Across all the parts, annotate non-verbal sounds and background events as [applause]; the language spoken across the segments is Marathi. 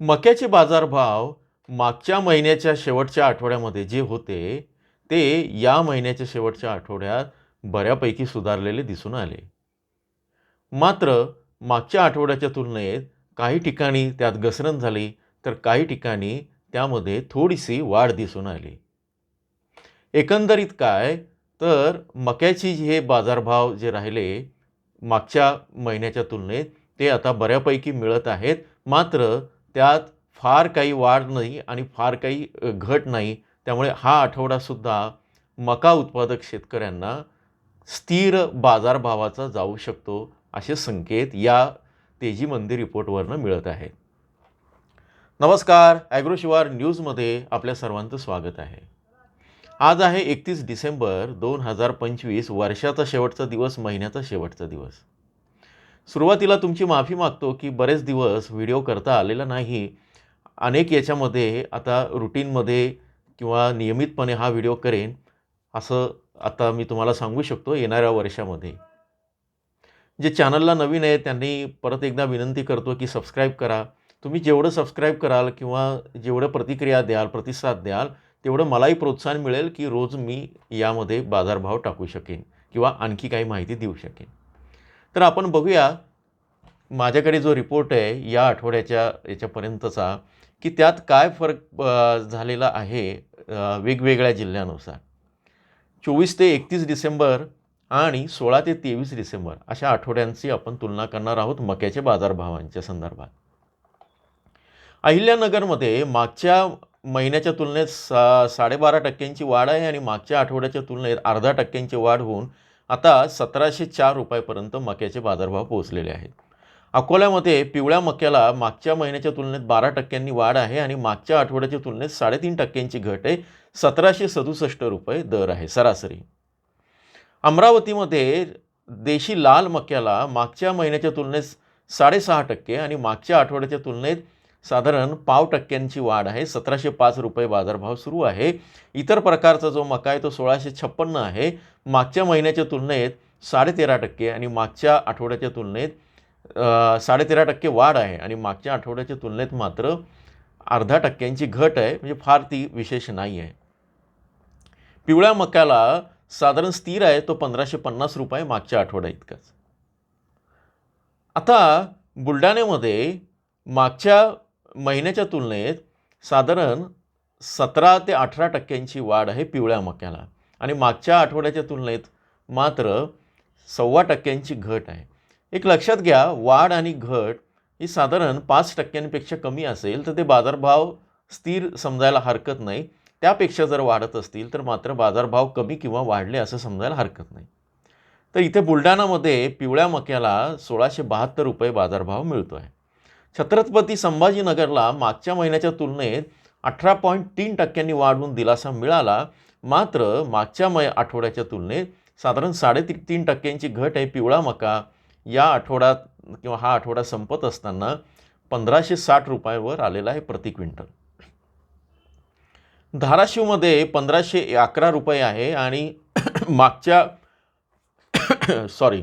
मक्याचे बाजारभाव मागच्या महिन्याच्या शेवटच्या आठवड्यामध्ये जे होते ते या महिन्याच्या शेवटच्या आठवड्यात बऱ्यापैकी सुधारलेले दिसून आले. मात्र मागच्या आठवड्याच्या तुलनेत काही ठिकाणी त्यात घसरण झाली तर काही ठिकाणी त्यामध्ये थोडीशी वाढ दिसून आली. एकंदरीत काय? तर मक्याची हे बाजारभाव जे राहिले मागच्या महिन्याच्या तुलनेत ते आता बऱ्यापैकी मिळत आहेत. मात्र त्यात फार काही वाढ नाही आणि फार काही घट नाही. त्यामुळे हा आठवडासुद्धा मका उत्पादक शेतकऱ्यांना स्थिर बाजारभावाचा जाऊ शकतो असे संकेत या तेजी मंदी रिपोर्टवरनं मिळत आहेत नमस्कार. ॲग्रोशिवार न्यूजमध्ये आपल्या सर्वांचं स्वागत आहे. आज आहे एकतीस डिसेंबर दोन हजार पंचवीस वर्षाचा शेवटचा दिवस महिन्याचा शेवटचा दिवस. सुरुवातीला तुमची माफी मागतो की बरेच दिवस व्हिडिओ करता आलेला नाही. अनेक याच्यामध्ये आता रुटीनमध्ये किंवा नियमितपणे हा व्हिडिओ करेन असं आता मी तुम्हाला सांगू शकतो येणाऱ्या वर्षामध्ये. जे चॅनलला नवीन आहे त्यांनी परत एकदा विनंती करतो की सबस्क्राईब करा. तुम्ही जेवढं सबस्क्राईब कराल किंवा जेवढं प्रतिक्रिया द्याल प्रतिसाद द्याल तेवढं मलाही प्रोत्साहन मिळेल की रोज मी यामध्ये बाजारभाव टाकू शकेन किंवा आणखी काही माहिती देऊ शकेन. तर आपण बघूया माझ्याकडे जो रिपोर्ट आहे या आठवड्याच्या याच्यापर्यंतचा की त्यात काय फरक झालेला आहे वेगवेगळ्या जिल्ह्यानुसार. चोवीस ते एकतीस डिसेंबर आणि सोळा ते तेवीस डिसेंबर अशा आठवड्यांची आपण तुलना करणार आहोत मक्याच्या बाजारभावांच्या संदर्भात. अहिल्यानगरमध्ये मागच्या महिन्याच्या तुलनेत सा साडेबारा टक्क्यांची वाढ आहे आणि मागच्या आठवड्याच्या तुलनेत अर्धा टक्क्यांची वाढ होऊन आता सतराशे चार रुपयापर्यंत मक्याचे बाजारभाव पोहोचलेले आहेत. अकोल्यामध्ये पिवळ्या मक्याला मागच्या महिन्याच्या तुलनेत बारा टक्क्यांनी वाढ आहे आणि मागच्या आठवड्याच्या तुलनेत साडेतीन टक्क्यांची घट आहे. सतराशे सदुसष्ट रुपये दर आहे सरासरी. अमरावतीमध्ये देशी लाल मक्याला मागच्या महिन्याच्या तुलनेत साडेसहा टक्के आणि मागच्या आठवड्याच्या तुलनेत साधारण पाव टक्क्यांची वाढ आहे. सतराशे पाच रुपये बाजारभाव सुरू आहे. इतर प्रकारचा जो मका आहे तो सोळाशे छप्पन्न आहे. मागच्या महिन्याच्या तुलनेत साडेतेरा टक्के आणि मागच्या आठवड्याच्या तुलनेत साडेतेरा टक्के वाढ आहे आणि मागच्या आठवड्याच्या तुलनेत मात्र अर्धा टक्क्यांची घट आहे. म्हणजे फार ती विशेष नाही आहे. पिवळ्या मक्याला साधारण स्थिर आहे. तो पंधराशे पन्नास रुपये मागच्या आठवड्या इतकाच. आता बुलढाण्यामध्ये मागच्या महिन्याच्या तुलनेत साधारण सतरा ते अठरा टक्क्यांची वाढ आहे पिवळ्या मक्याला. आणि मागच्या आठवड्याच्या तुलनेत मात्र सव्वा टक्क्यांची घट आहे. एक लक्षात घ्या वाढ आणि घट ही साधारण पाच टक्क्यांपेक्षा कमी असेल तर ते बाजारभाव स्थिर समजायला हरकत नाही. त्यापेक्षा जर वाढत असतील तर मात्र बाजारभाव कमी किंवा वाढले असं समजायला हरकत नाही. तर इथे बुलढाणामध्ये पिवळ्या मक्याला सोळाशे बहात्तर रुपये बाजारभाव मिळतो आहे छत्रपती संभाजीनगरला मागच्या महिन्याच्या तुलनेत अठरा पॉईंट तीन टक्क्यांनी वाढून दिलासा मिळाला. मात्र मागच्या मै आठवड्याच्या तुलनेत साधारण साडेती तीन टक्क्यांची घट आहे पिवळा मका. या आठवड्यात किंवा हा आठवडा संपत असताना पंधराशे साठ रुपयावर आलेला आहे प्रति क्विंटल. धाराशिवमध्ये पंधराशे अकरा रुपये आहे आणि मागच्या [coughs] सॉरी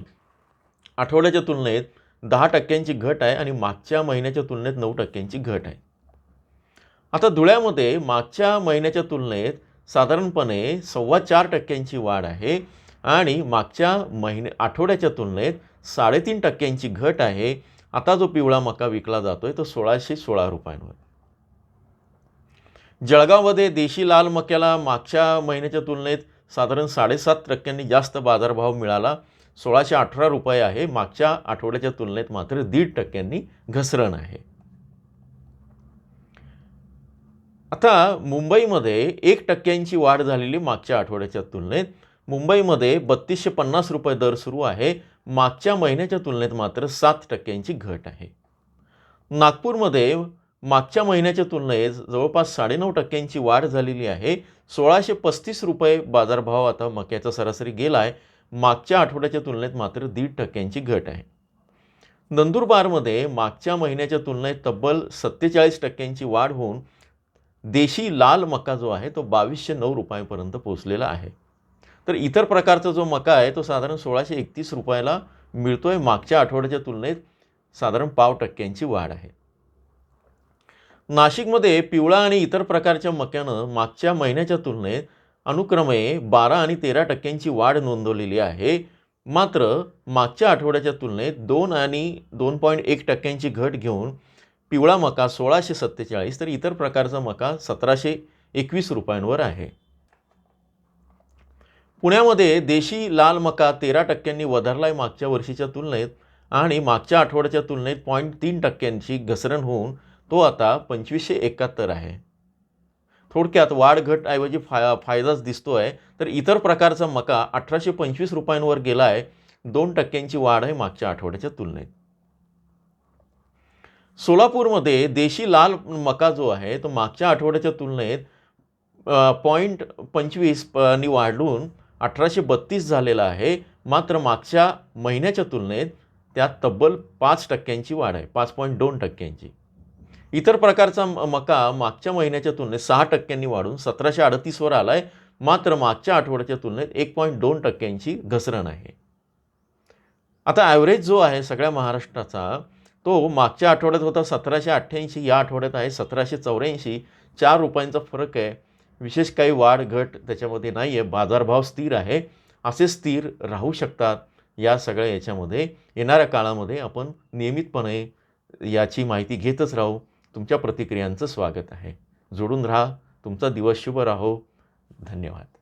आठवड्याच्या तुलनेत दहा टक्क्यांची घट आहे आणि मागच्या महिन्याच्या तुलनेत नऊ टक्क्यांची घट आहे. आता धुळ्यामध्ये मागच्या महिन्याच्या तुलनेत साधारणपणे सव्वा चार टक्क्यांची वाढ आहे आणि मागच्या महिने आठवड्याच्या तुलनेत साडेतीन टक्क्यांची घट आहे. आता जो पिवळा मका विकला जातोय तो सोळाशे सोळा रुपयांवर. जळगावमध्ये देशी लाल मक्याला मागच्या महिन्याच्या तुलनेत साधारण साडेसात टक्क्यांनी जास्त बाजारभाव मिळाला. सोळाशे अठरा रुपये आहे. मागच्या आठवड्याच्या तुलनेत मात्र दीड टक्क्यांनी घसरण आहे. आता मुंबईमध्ये एक टक्क्यांची वाढ झालेली मागच्या आठवड्याच्या तुलनेत. मुंबईमध्ये बत्तीसशे पन्नास रुपये दर सुरू आहे. मागच्या महिन्याच्या तुलनेत मात्र सात टक्क्यांची घट आहे. नागपूरमध्ये मागच्या महिन्याच्या तुलनेत जवळपास साडेनऊ टक्क्यांची वाढ झालेली आहे. सोळाशे पस्तीस रुपये बाजारभाव आता मक्याचा सरासरी गेला आहे मागच्या आठवड्याच्या तुलनेत मात्र दीड टक्क्यांची घट आहे. नंदुरबारमध्ये मागच्या महिन्याच्या तुलनेत तब्बल सत्तेचाळीस टक्क्यांची वाढ होऊन देशी लाल मका जो आहे तो बावीसशे नऊ रुपयापर्यंत पोचलेला आहे. तर इतर प्रकारचा जो मका आहे तो साधारण सोळाशे एकतीस रुपयाला मिळतो आहे मागच्या आठवड्याच्या तुलनेत साधारण पाव टक्क्यांची वाढ आहे. नाशिकमध्ये पिवळा आणि इतर प्रकारच्या मक्यानं मागच्या महिन्याच्या तुलनेत अनुक्रमे बारा आणि तेरा टक्क्यांची वाढ नोंदवलेली आहे. मात्र मागच्या आठवड्याच्या तुलनेत दोन आणि दोन पॉईंट एक टक्क्यांची घट घेऊन पिवळा मका सोळाशे सत्तेचाळीस तर इतर प्रकारचा मका सतराशे एकवीस रुपयांवर आहे. पुण्यामध्ये देशी लाल मका तेरा टक्क्यांनी वधारला आहे मागच्या वर्षीच्या तुलनेत आणि मागच्या आठवड्याच्या तुलनेत पॉईंट तीन टक्क्यांची घसरण होऊन तो आता पंचवीसशे एकाहत्तर आहे. थोडक्यात वाढ घट ऐवजी फाय फायदाच दिसतो आहे तर इतर प्रकारचा मका अठराशे पंचवीस रुपयांवर गेला आहे दोन टक्क्यांची वाढ आहे मागच्या आठवड्याच्या तुलनेत. सोलापूरमध्ये देशी लाल मका जो आहे तो मागच्या आठवड्याच्या तुलनेत पॉईंट पंचवीस नी वाढून अठराशे बत्तीस झालेला आहे. मात्र मागच्या महिन्याच्या तुलनेत त्यात तब्बल पाच टक्क्यांची वाढ आहे. पाच पॉईंट दोन टक्क्यांची. इतर प्रकारचा म- मका मागच्या महिन्याच्या तुलनेत सहा टक्क्यांनी वाढून सतराशे अडतीसवर आला आहे मात्र मागच्या आठवड्याच्या तुलनेत एक पॉईंट दोन टक्क्यांची घसरण आहे. आता ॲव्हरेज जो आहे सगळ्या महाराष्ट्राचा तो मागच्या आठवड्यात होता सतराशे अठ्ठ्याऐंशी या आठवड्यात आहे सतराशे चौऱ्याऐंशी. चार रुपयांचा फरक आहे. विशेष काही वाढ घट त्याच्यामध्ये नाही आहे बाजारभाव स्थिर आहे. असे स्थिर राहू शकतात या सगळ्या याच्यामध्ये. येणाऱ्या काळामध्ये आपण नियमितपणे याची माहिती घेतच राहू. तुमच्या प्रतिक्रियांचं स्वागत आहे. जोडून राहा. तुमचा दिवस शुभ राहो. धन्यवाद.